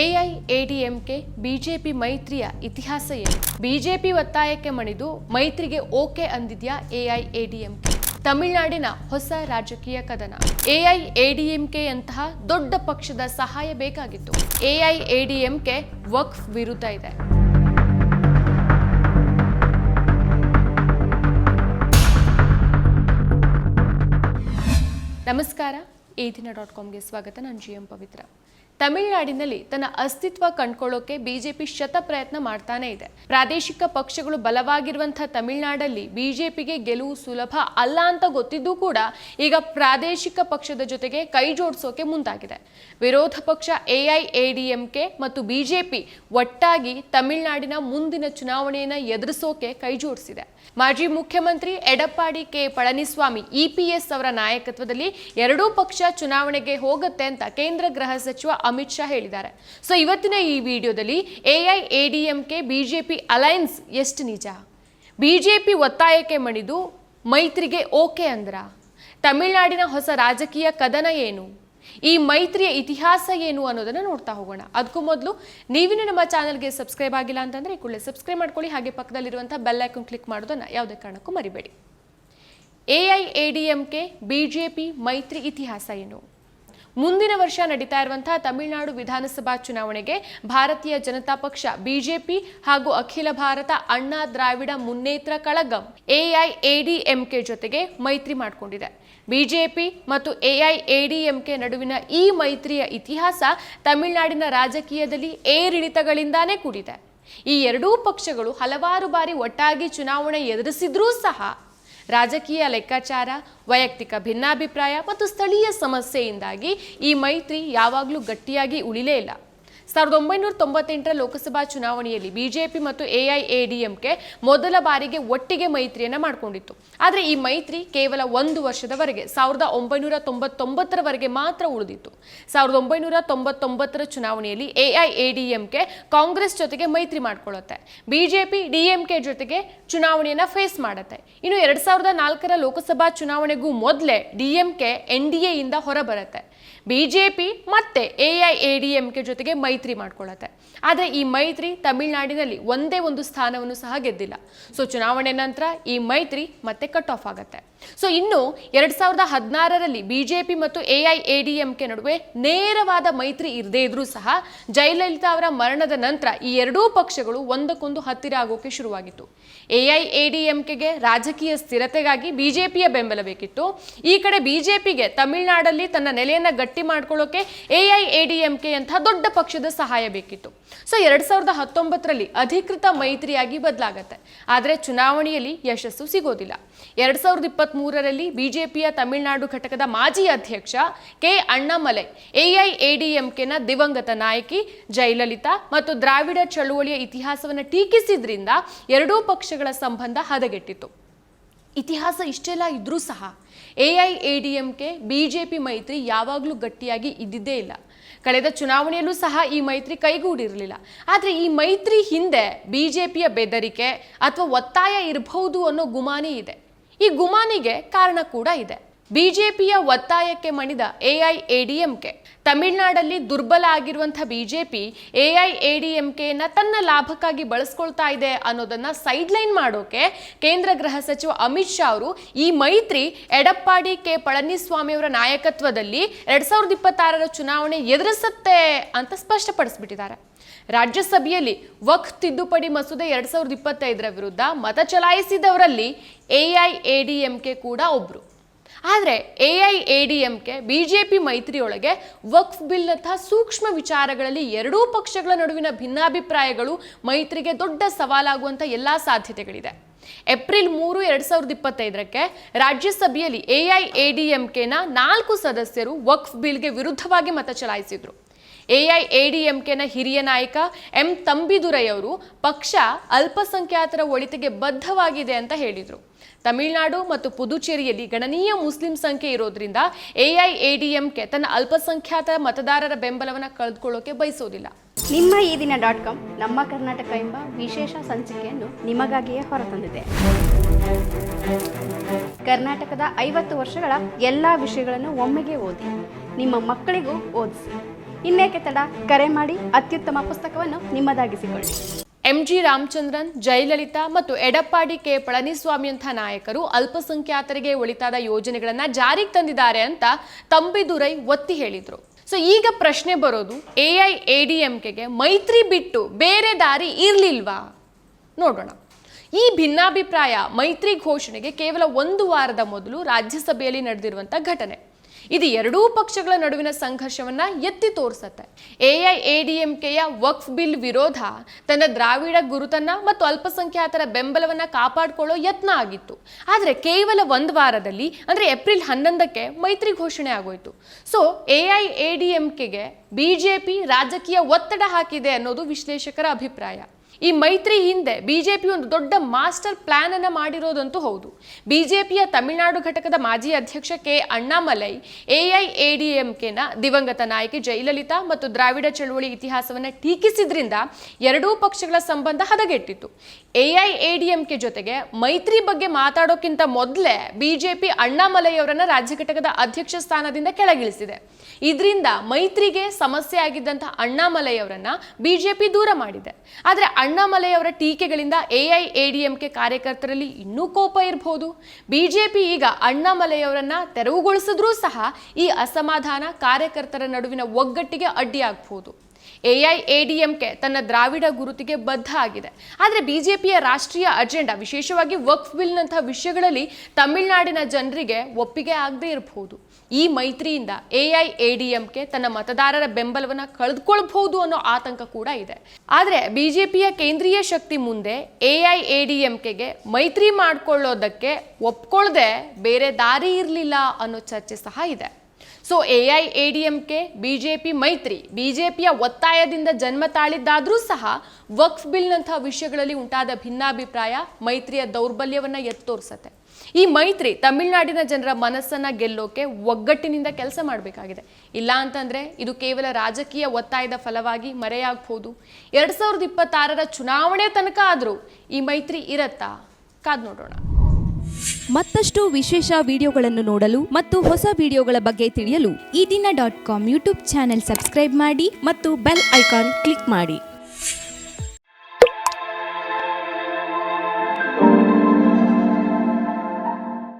AIADMK BJP ಮೈತ್ರಿಯ ಇತಿಹಾಸ ಏನು? ಬಿಜೆಪಿ ಒತ್ತಾಯಕ್ಕೆ ಮಣಿದು ಮೈತ್ರಿಗೆ ಓಕೆ ಅಂದಿದ್ಯಾ ಎಐಎಡಿಎಂಕೆ ತಮಿಳುನಾಡಿನ ಹೊಸ ರಾಜಕೀಯ ಕದನ? ಎಐಎಡಿಎಂಕೆಯಂತಹ ದೊಡ್ಡ ಪಕ್ಷದ ಸಹಾಯ ಬೇಕಾಗಿತ್ತು. ಎಐಎಡಿಎಂಕೆ ವಕ್ಫ್ ವಿರುದ್ಧ ಇದೆ. ನಮಸ್ಕಾರ. ಈ ದಿನ ಡಾಟ್ ಕಾಮ್ಗೆ ಸ್ವಾಗತ. ನಾನು ಜಿ ಎಂ ಪವಿತ್ರ. ತಮಿಳುನಾಡಿನಲ್ಲಿ ತನ್ನ ಅಸ್ತಿತ್ವ ಕಂಡ್ಕೊಳ್ಳೋಕೆ ಬಿಜೆಪಿ ಶತ ಪ್ರಯತ್ನ ಮಾಡ್ತಾನೆ ಇದೆ. ಪ್ರಾದೇಶಿಕ ಪಕ್ಷಗಳು ಬಲವಾಗಿರುವಂತಹ ತಮಿಳುನಾಡಲ್ಲಿ ಬಿಜೆಪಿಗೆ ಗೆಲುವು ಸುಲಭ ಅಲ್ಲ ಅಂತ ಗೊತ್ತಿದ್ದೂ ಕೂಡ ಈಗ ಪ್ರಾದೇಶಿಕ ಪಕ್ಷದ ಜೊತೆಗೆ ಕೈ ಜೋಡಿಸೋಕೆ ಮುಂದಾಗಿದೆ. ವಿರೋಧ ಪಕ್ಷ ಎಐಎಡಿಎಂಕೆ ಮತ್ತು ಬಿಜೆಪಿ ಒಟ್ಟಾಗಿ ತಮಿಳುನಾಡಿನ ಮುಂದಿನ ಚುನಾವಣೆಯನ್ನು ಎದುರಿಸೋಕೆ ಕೈ ಜೋಡಿಸಿದೆ. ಮಾಜಿ ಮುಖ್ಯಮಂತ್ರಿ ಎಡಪ್ಪಾಡಿ ಕೆ ಪಳನಿಸ್ವಾಮಿ ಇಪಿಎಸ್ ಅವರ ನಾಯಕತ್ವದಲ್ಲಿ ಎರಡೂ ಪಕ್ಷ ಚುನಾವಣೆಗೆ ಹೋಗುತ್ತೆ ಅಂತ ಕೇಂದ್ರ ಗೃಹ ಸಚಿವ ಅಮಿತ್ ಶಾ ಹೇಳಿದ್ದಾರೆ. ಸೊ ಇವತ್ತಿನ ಈ ವಿಡಿಯೋದಲ್ಲಿ ಎಐಎಡಿಎಂಕೆ ಬಿಜೆಪಿ ಅಲೈನ್ಸ್ ಎಷ್ಟು ನಿಜ? ಬಿಜೆಪಿ ಒತ್ತಾಯಕ್ಕೆ ಮಣಿದು ಮೈತ್ರಿಗೆ ಓಕೆ ಅಂದ್ರ? ತಮಿಳುನಾಡಿನ ಹೊಸ ರಾಜಕೀಯ ಕದನ ಏನು? ಈ ಮೈತ್ರಿಯ ಇತಿಹಾಸ ಏನು ಅನ್ನೋದನ್ನ ನೋಡ್ತಾ ಹೋಗೋಣ. ಅದಕ್ಕೂ ಮೊದಲು ನೀವಿನ ನಮ್ಮ ಚಾನಲ್ಗೆ ಸಬ್ಸ್ಕ್ರೈಬ್ ಆಗಿಲ್ಲ ಅಂತಂದರೆ ಈ ಕೂಡಲೇ ಸಬ್ಸ್ಕ್ರೈಬ್ ಮಾಡ್ಕೊಳ್ಳಿ. ಹಾಗೆ ಪಕ್ಕದಲ್ಲಿರುವಂಥ ಬೆಲ್ ಐಕನ್ ಕ್ಲಿಕ್ ಮಾಡೋದನ್ನ ಯಾವುದೇ ಕಾರಣಕ್ಕೂ ಮರಿಬೇಡಿ. ಜೆ ಪಿ ಮೈತ್ರಿ ಇತಿಹಾಸ ಏನು? ಮುಂದಿನ ವರ್ಷ ನಡೀತಾ ಇರುವಂತಹ ತಮಿಳುನಾಡು ವಿಧಾನಸಭಾ ಚುನಾವಣೆಗೆ ಭಾರತೀಯ ಜನತಾ ಪಕ್ಷ, ಬಿಜೆಪಿ ಹಾಗೂ ಅಖಿಲ ಭಾರತ ಅಣ್ಣಾ ದ್ರಾವಿಡ ಮುನ್ನೇತ್ರ ಕಳಗಂ ಎಐಎಡಿಎಂಕೆ ಜೊತೆಗೆ ಮೈತ್ರಿ ಮಾಡಿಕೊಂಡಿದೆ. ಬಿಜೆಪಿ ಮತ್ತು ಎಐಎಡಿಎಂಕೆ ನಡುವಿನ ಈ ಮೈತ್ರಿಯ ಇತಿಹಾಸ ತಮಿಳುನಾಡಿನ ರಾಜಕೀಯದಲ್ಲಿ ಏರಿಳಿತಗಳಿಂದಾನೇ ಕೂಡಿದೆ. ಈ ಎರಡೂ ಪಕ್ಷಗಳು ಹಲವಾರು ಬಾರಿ ಒಟ್ಟಾಗಿ ಚುನಾವಣೆ ಎದುರಿಸಿದ್ರೂ ಸಹ ರಾಜಕೀಯ ಲೆಕ್ಕಾಚಾರ ವೈಯಕ್ತಿಕ ಭಿನ್ನಾಭಿಪ್ರಾಯ ಮತ್ತು ಸ್ಥಳೀಯ ಸಮಸ್ಯೆಯಿಂದಾಗಿ ಈ ಮೈತ್ರಿ ಯಾವಾಗಲೂ ಗಟ್ಟಿಯಾಗಿ ಉಳಿಲೇ ಇಲ್ಲ. ಸಾವಿರದ ಒಂಬೈನೂರ ತೊಂಬತ್ತೆಂಟರ ಲೋಕಸಭಾ ಚುನಾವಣೆಯಲ್ಲಿ ಬಿಜೆಪಿ ಮತ್ತು ಎಐಎಡಿಎಂಕೆ ಮೊದಲ ಬಾರಿಗೆ ಒಟ್ಟಿಗೆ ಮೈತ್ರಿಯನ್ನ ಮಾಡಿಕೊಂಡಿತ್ತು. ಆದರೆ ಈ ಮೈತ್ರಿ ಕೇವಲ ಒಂದು ವರ್ಷದವರೆಗೆ, ಸಾವಿರದ ಒಂಬೈನೂರ ತೊಂಬತ್ತೊಂಬತ್ತರವರೆಗೆ ಮಾತ್ರ ಉಳಿದಿತ್ತು. ಸಾವಿರದ ಒಂಬೈನೂರ ತೊಂಬತ್ತೊಂಬತ್ತರ ಚುನಾವಣೆಯಲ್ಲಿ ಎಐಎಡಿಎಂಕೆ ಕಾಂಗ್ರೆಸ್ ಜೊತೆಗೆ ಮೈತ್ರಿ ಮಾಡಿಕೊಳ್ಳುತ್ತೆ. ಬಿಜೆಪಿ, ಡಿಎಂಕೆ ಜೊತೆಗೆ ಚುನಾವಣೆಯನ್ನು ಫೇಸ್ ಮಾಡುತ್ತೆ. ಇನ್ನು ಎರಡು ಸಾವಿರದ ನಾಲ್ಕರ ಲೋಕಸಭಾ ಚುನಾವಣೆಗೂ ಮೊದಲೇ ಡಿಎಂಕೆ ಎನ್ ಡಿ ಎಯಿಂದ ಹೊರಬರುತ್ತೆ. ಬಿಜೆಪಿ ಮತ್ತೆ AI A D M K ಜೊತೆಗೆ ಮೈತ್ರಿ ಮಾಡ್ಕೊಳ್ಳುತ್ತೆ. ಆದರೆ ಈ ಮೈತ್ರಿ ತಮಿಳುನಾಡಿನಲ್ಲಿ ಒಂದೇ ಒಂದು ಸ್ಥಾನವನ್ನು ಸಹ ಗೆದ್ದಿಲ್ಲ. ಸೊ ಚುನಾವಣೆ ನಂತರ ಈ ಮೈತ್ರಿ ಮತ್ತೆ ಕಟ್ ಆಫ್ ಆಗುತ್ತೆ. ಸೊ ಇನ್ನು ಎರಡ್ ಸಾವಿರದ ಹದಿನಾರರಲ್ಲಿ ಬಿಜೆಪಿ ಮತ್ತು A I A D M K ನಡುವೆ ನೇರವಾದ ಮೈತ್ರಿ ಇರದೇ ಇದ್ರೂ ಸಹ ಜಯಲಲಿತಾ ಅವರ ಮರಣದ ನಂತರ ಈ ಎರಡೂ ಪಕ್ಷಗಳು ಒಂದಕ್ಕೊಂದು ಹತ್ತಿರ ಆಗೋಕೆ ಶುರುವಾಗಿತ್ತು. A I A D M ಕೆಗೆ ರಾಜಕೀಯ ಸ್ಥಿರತೆಗಾಗಿ ಬಿಜೆಪಿಯ ಬೆಂಬಲ ಬೇಕಿತ್ತು. ಈ ಕಡೆ ಬಿಜೆಪಿಗೆ ತಮಿಳುನಾಡಲ್ಲಿ ತನ್ನ ನೆಲೆಯನ್ನ ಗಟ್ಟಿ ಮಾಡ್ಕೊಳ್ಳೋಕೆ ಕೆ ಅಂತ ದೊಡ್ಡ ಪಕ್ಷದ ಸಹಾಯ ಬೇಕಿತ್ತು. ಸೊ, ಎರಡ್ ಸಾವಿರದ ಹತ್ತೊಂಬತ್ತರಲ್ಲಿ ಅಧಿಕೃತ ಮೈತ್ರಿಯಾಗಿ ಬದಲಾಗತ್ತೆ. ಆದರೆ ಚುನಾವಣೆಯಲ್ಲಿ ಯಶಸ್ಸು ಸಿಗೋದಿಲ್ಲ. ಎರಡ್ ಸಾವಿರದ ಇಪ್ಪತ್ತ್ ಮೂರರಲ್ಲಿ ಬಿಜೆಪಿಯ ತಮಿಳುನಾಡು ಘಟಕದ ಮಾಜಿ ಅಧ್ಯಕ್ಷ ಕೆ ಅಣ್ಣಾಮಲೈ ಎಐಎಡಿಎಂಕೆನ ದಿವಂಗತ ನಾಯಕಿ ಜಯಲಲಿತಾ ಮತ್ತು ದ್ರಾವಿಡ ಚಳುವಳಿಯ ಇತಿಹಾಸವನ್ನು ಟೀಕಿಸಿದ್ರಿಂದ ಎರಡೂ ಪಕ್ಷಗಳ ಸಂಬಂಧ ಹದಗೆಟ್ಟಿತ್ತು. ಇತಿಹಾಸ ಇಷ್ಟೆಲ್ಲ ಇದ್ದರೂ ಸಹ A I, A D MK B J P ಮೈತ್ರಿ ಯಾವಾಗಲೂ ಗಟ್ಟಿಯಾಗಿ ಇದ್ದಿದ್ದೇ ಇಲ್ಲ. ಕಳೆದ ಚುನಾವಣೆಯಲ್ಲೂ ಸಹ ಈ ಮೈತ್ರಿ ಕೈಗೂಡಿರಲಿಲ್ಲ. ಆದರೆ ಈ ಮೈತ್ರಿ ಹಿಂದೆ ಬಿ ಜೆ ಪಿಯ ಬೆದರಿಕೆ ಅಥವಾ ಒತ್ತಾಯ ಇರಬಹುದು ಅನ್ನೋ ಗುಮಾನಿ ಇದೆ. ಈ ಗುಮಾನಿಗೆ ಕಾರಣ ಕೂಡ ಇದೆ. ಬಿಜೆಪಿಯ ಒತ್ತಾಯಕ್ಕೆ ಮಣಿದ ಎಐಎಡಿಎಂಕೆ. ತಮಿಳುನಾಡಲ್ಲಿ ದುರ್ಬಲ ಆಗಿರುವಂತಹ ಬಿಜೆಪಿ ಎಐಎಡಿಎಂಕೆಯನ್ನ ತನ್ನ ಲಾಭಕ್ಕಾಗಿ ಬಳಸ್ಕೊಳ್ತಾ ಇದೆ ಅನ್ನೋದನ್ನ ಸೈಡ್ಲೈನ್ ಮಾಡೋಕೆ ಕೇಂದ್ರ ಗೃಹ ಸಚಿವ ಅಮಿತ್ ಶಾ ಅವರು ಈ ಮೈತ್ರಿ ಎಡಪ್ಪಾಡಿ ಕೆ ಪಳನಿಸ್ವಾಮಿ ಅವರ ನಾಯಕತ್ವದಲ್ಲಿ ಎರಡ್ ಸಾವಿರದ ಇಪ್ಪತ್ತಾರರ ಚುನಾವಣೆ ಎದುರಿಸುತ್ತೆ ಅಂತ ಸ್ಪಷ್ಟಪಡಿಸ್ಬಿಟ್ಟಿದ್ದಾರೆ. ರಾಜ್ಯಸಭೆಯಲ್ಲಿ ವಕ್ ತಿದ್ದುಪಡಿ ಮಸೂದೆ ಎರಡ್ ಸಾವಿರದ ಇಪ್ಪತ್ತೈದರ ವಿರುದ್ಧ ಮತ ಚಲಾಯಿಸಿದವರಲ್ಲಿ ಎಐಎಡಿಎಂಕೆ ಕೂಡ ಒಬ್ರು. ಆದರೆ A I A D MK B J P ಮೈತ್ರಿಯೊಳಗೆ ವಕ್ಫ್ ಬಿಲ್ನಂತಹ ಸೂಕ್ಷ್ಮ ವಿಚಾರಗಳಲ್ಲಿ ಎರಡೂ ಪಕ್ಷಗಳ ನಡುವಿನ ಭಿನ್ನಾಭಿಪ್ರಾಯಗಳು ಮೈತ್ರಿಗೆ ದೊಡ್ಡ ಸವಾಲಾಗುವಂಥ ಎಲ್ಲ ಸಾಧ್ಯತೆಗಳಿದೆ. ಏಪ್ರಿಲ್ ಮೂರು, ಎರಡ್ ಸಾವಿರದ ಇಪ್ಪತ್ತೈದರಕ್ಕೆ ರಾಜ್ಯಸಭೆಯಲ್ಲಿ ಎಐಎಡಿಎಂಕೆನ ನಾಲ್ಕು ಸದಸ್ಯರು ವಕ್ಫ್ ಬಿಲ್ಗೆ ವಿರುದ್ಧವಾಗಿ ಮತ ಚಲಾಯಿಸಿದ್ರು. ಎಐಎಡಿಎಂಕೆನ ಹಿರಿಯ ನಾಯಕ ಎಂ ತಂಬಿದುರೈ ಅವರು ಪಕ್ಷ ಅಲ್ಪಸಂಖ್ಯಾತರ ಒಳಿತಿಗೆ ಬದ್ಧವಾಗಿದೆ ಅಂತ ಹೇಳಿದರು. ತಮಿಳುನಾಡು ಮತ್ತು ಪುದುಚೇರಿಯಲ್ಲಿ ಗಣನೀಯ ಮುಸ್ಲಿಂ ಸಂಖ್ಯೆ ಇರೋದ್ರಿಂದ ಎಐಎಡಿಎಂಕೆ ತನ್ನ ಅಲ್ಪಸಂಖ್ಯಾತ ಮತದಾರರ ಬೆಂಬಲವನ್ನು ಕಳೆದುಕೊಳ್ಳೋಕೆ ಬಯಸೋದಿಲ್ಲ. ನಿಮ್ಮ ಈ ದಿನ ಡಾಟ್ ಕಾಮ್, ನಮ್ಮ ಕರ್ನಾಟಕ ಎಂಬ ವಿಶೇಷ ಸಂಚಿಕೆಯನ್ನು ನಿಮಗಾಗಿಯೇ ಹೊರತಂದಿದೆ. ಕರ್ನಾಟಕದ ಐವತ್ತು ವರ್ಷಗಳ ಎಲ್ಲ ವಿಷಯಗಳನ್ನು ಒಮ್ಮೆಗೆ ಓದಿ, ನಿಮ್ಮ ಮಕ್ಕಳಿಗೂ ಓದಿಸಿ. ಇನ್ನೇಕೆ ತಡ? ಕರೆ ಮಾಡಿ, ಅತ್ಯುತ್ತಮ ಪುಸ್ತಕವನ್ನು ನಿಮ್ಮದಾಗಿಸಿಕೊಳ್ಳಿ. ಎಂ ಜಿ ರಾಮಚಂದ್ರನ್, ಜಯಲಲಿತಾ ಮತ್ತು ಎಡಪ್ಪಾಡಿ ಕೆ ಪಳನಿಸ್ವಾಮಿಯಂಥ ನಾಯಕರು ಅಲ್ಪಸಂಖ್ಯಾತರಿಗೆ ಒಳಿತಾದ ಯೋಜನೆಗಳನ್ನು ಜಾರಿಗೆ ತಂದಿದ್ದಾರೆ ಅಂತ ತಂಬಿದುರೈ ಒತ್ತಿ ಹೇಳಿದರು. ಸೊ ಈಗ ಪ್ರಶ್ನೆ ಬರೋದು, A I, A D M ಮೈತ್ರಿ ಬಿಟ್ಟು ಬೇರೆ ದಾರಿ ಇರಲಿಲ್ವಾ? ನೋಡೋಣ. ಈ ಭಿನ್ನಾಭಿಪ್ರಾಯ ಮೈತ್ರಿ ಘೋಷಣೆಗೆ ಕೇವಲ ಒಂದು ವಾರದ ಮೊದಲು ರಾಜ್ಯಸಭೆಯಲ್ಲಿ ನಡೆದಿರುವಂಥ ಘಟನೆ. ಇದು ಎರಡೂ ಪಕ್ಷಗಳ ನಡುವಿನ ಸಂಘರ್ಷವನ್ನ ಎತ್ತಿ ತೋರಿಸತ್ತೆ. ಎಐಎಡಿಎಂಕೆಯ ವಕ್ಫ್ ಬಿಲ್ ವಿರೋಧ ತನ್ನ ದ್ರಾವಿಡ ಗುರುತನ್ನ ಮತ್ತು ಅಲ್ಪಸಂಖ್ಯಾತರ ಬೆಂಬಲವನ್ನ ಕಾಪಾಡಿಕೊಳ್ಳೋ ಯತ್ನ ಆಗಿತ್ತು. ಆದರೆ ಕೇವಲ ಒಂದು ವಾರದಲ್ಲಿ, ಅಂದ್ರೆ ಏಪ್ರಿಲ್ ಹನ್ನೊಂದಕ್ಕೆ ಮೈತ್ರಿ ಘೋಷಣೆ ಆಗೋಯ್ತು. ಸೊ ಎಐಎಡಿಎಂಕೆಗೆ ಬಿಜೆಪಿ ರಾಜಕೀಯ ಒತ್ತಡ ಹಾಕಿದೆ ಅನ್ನೋದು ವಿಶ್ಲೇಷಕರ ಅಭಿಪ್ರಾಯ. ಈ ಮೈತ್ರಿ ಹಿಂದೆ ಬಿಜೆಪಿ ಒಂದು ದೊಡ್ಡ ಮಾಸ್ಟರ್ ಪ್ಲಾನ್ ಅನ್ನು ಮಾಡಿರೋದಂತೂ ಹೌದು. ಬಿಜೆಪಿಯ ತಮಿಳುನಾಡು ಘಟಕದ ಮಾಜಿ ಅಧ್ಯಕ್ಷ ಕೆ ಅಣ್ಣಾಮಲೈ ಎಐಎಡಿಎಂಕೆನ ದಿವಂಗತ ನಾಯಕಿ ಜಯಲಲಿತಾ ಮತ್ತು ದ್ರಾವಿಡ ಚಳುವಳಿ ಇತಿಹಾಸವನ್ನ ಟೀಕಿಸಿದ್ರಿಂದ ಎರಡೂ ಪಕ್ಷಗಳ ಸಂಬಂಧ ಹದಗೆಟ್ಟಿತ್ತು. ಎಐಎಡಿಎಂಕೆ ಜೊತೆಗೆ ಮೈತ್ರಿ ಬಗ್ಗೆ ಮಾತಾಡೋಕ್ಕಿಂತ ಮೊದಲೇ ಬಿಜೆಪಿ ಅಣ್ಣಾಮಲೈ ಅವರನ್ನು ರಾಜ್ಯ ಘಟಕದ ಅಧ್ಯಕ್ಷ ಸ್ಥಾನದಿಂದ ಕೆಳಗಿಳಿಸಿದೆ. ಇದರಿಂದ ಮೈತ್ರಿಗೆ ಸಮಸ್ಯೆ ಆಗಿದ್ದಂತಹ ಅಣ್ಣಾಮಲೈ ಅವರನ್ನ ಬಿಜೆಪಿ ದೂರ ಮಾಡಿದೆ. ಆದರೆ ಅಣ್ಣಾಮಲೈ ಡಿ ಟೀಕೆಗಳಿಂದ ಎಐಎಡಿಎಂಕೆ ಕಾರ್ಯಕರ್ತರಲ್ಲಿ ಇನ್ನೂ ಕೋಪ ಇರಬಹುದು ಬಿಜೆಪಿ ಈಗ ಅಣ್ಣಾಮಲೈ ಅವರನ್ನ ತೆರವುಗೊಳಿಸಿದ್ರೂ ಸಹ ಈ ಅಸಮಾಧಾನ ಕಾರ್ಯಕರ್ತರ ನಡುವಿನ ಒಗ್ಗಟ್ಟಿಗೆ ಅಡ್ಡಿಯಾಗಬಹುದು ಎಐಎಡಿಎಂಕೆ ತನ್ನ ದ್ರಾವಿಡ ಗುರುತಿಗೆ ಬದ್ಧ ಆಗಿದೆ. ಆದರೆ ಬಿಜೆಪಿಯ ರಾಷ್ಟ್ರೀಯ ಅಜೆಂಡಾ, ವಿಶೇಷವಾಗಿ ವಕ್ಫ್ ಬಿಲ್ನಂತಹ ವಿಷಯಗಳಲ್ಲಿ ತಮಿಳುನಾಡಿನ ಜನರಿಗೆ ಒಪ್ಪಿಗೆ ಆಗದೇ ಇರಬಹುದು ಈ ಮೈತ್ರಿಯಿಂದ ಎಐಎಡಿಎಂಕೆ ತನ್ನ ಮತದಾರರ ಬೆಂಬಲವನ್ನು ಕಳೆದುಕೊಳ್ಳಬಹುದು ಅನ್ನೋ ಆತಂಕ ಕೂಡ ಇದೆ. ಆದರೆ ಬಿಜೆಪಿಯ ಕೇಂದ್ರೀಯ ಶಕ್ತಿ ಮುಂದೆ ಎಐಎಡಿಎಂಕೆಗೆ ಮೈತ್ರಿ ಮಾಡಿಕೊಳ್ಳೋದಕ್ಕೆ ಒಪ್ಕೊಳ್ಳದೆ ಬೇರೆ ದಾರಿ ಇರಲಿಲ್ಲ ಅನ್ನೋ ಚರ್ಚೆ ಸಹ ಇದೆ. ಸೊ ಎಐಎಡಿಎಂಕೆ ಬಿಜೆಪಿ ಮೈತ್ರಿ ಬಿಜೆಪಿಯ ಒತ್ತಾಯದಿಂದ ಜನ್ಮ ತಾಳಿದ್ದಾದರೂ ಸಹ ವಕ್ಫ್ ಬಿಲ್ನಂತಹ ವಿಷಯಗಳಲ್ಲಿ ಉಂಟಾದ ಭಿನ್ನಾಭಿಪ್ರಾಯ ಮೈತ್ರಿಯ ದೌರ್ಬಲ್ಯವನ್ನು ಎತ್ತೋರ್ಸತ್ತೆ ಈ ಮೈತ್ರಿ ತಮಿಳುನಾಡಿನ ಜನರ ಮನಸ್ಸನ್ನ ಗೆಲ್ಲೋಕೆ ಒಗ್ಗಟ್ಟಿನಿಂದ ಕೆಲಸ ಮಾಡಬೇಕಾಗಿದೆ. ಇಲ್ಲ ಅಂತಂದ್ರೆ ಇದು ಕೇವಲ ರಾಜಕೀಯ ಒತ್ತಾಯದ ಫಲವಾಗಿ ಮರೆಯಾಗಬಹುದು ಎರಡ್ ಸಾವಿರದ ಇಪ್ಪತ್ತಾರರ ಚುನಾವಣೆ ತನಕ ಆದರೂ ಈ ಮೈತ್ರಿ ಇರತ್ತಾ? ಕಾದ್ ನೋಡೋಣ. ಮತ್ತಷ್ಟು ವಿಶೇಷ ವಿಡಿಯೋಗಳನ್ನು ನೋಡಲು ಮತ್ತು ಹೊಸ ವಿಡಿಯೋಗಳ ಬಗ್ಗೆ ತಿಳಿಯಲು Eedina dot com YouTube channel subscribe ಮಾಡಿ ಮತ್ತು ಬೆಲ್ ಐಕಾನ್ ಕ್ಲಿಕ್ ಮಾಡಿ.